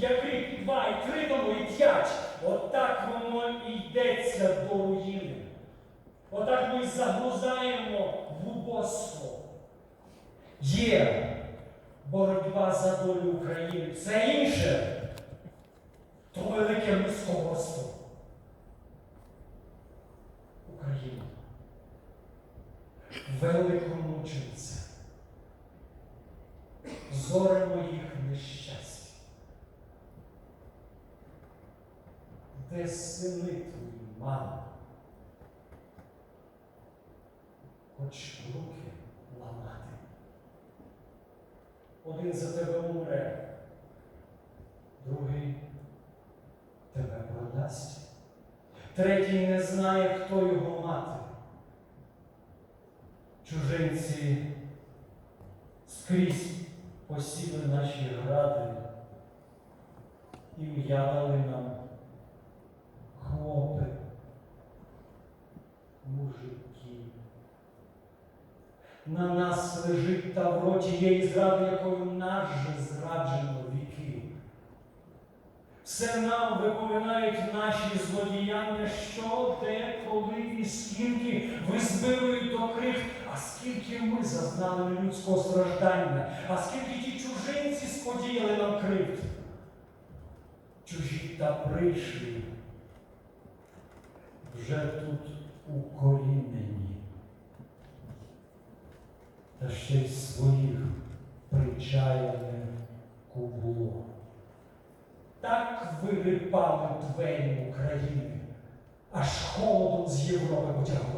який під два, і три тому, і п'ять. Отак воно йдеться до руїни. Отак ми загрузаємо в убоство. Є боротьба за долю України. Все інше то велике низькогорство. Україна. Великомучениця. Де сини твої, мама? Хоч руки ламати. Один за тебе умре, другий тебе продасть. Третій не знає, хто його мати. Чужинці скрізь посіли наші гради, ім'я дали нам На нас лежить та в роті є і зрада, якою нас же зраджено віки. Все нам випоминають наші злодіяння, що, де, коли і скільки визбирують до крих, а скільки ми зазнали людського страждання, а скільки ті чужинці сподіяли нам кривд. Чужі та прийшлі вже тут укорінені, та ще й своїх причаяне кубло. Так вирипали двері України, аж холодом з Європи потягло.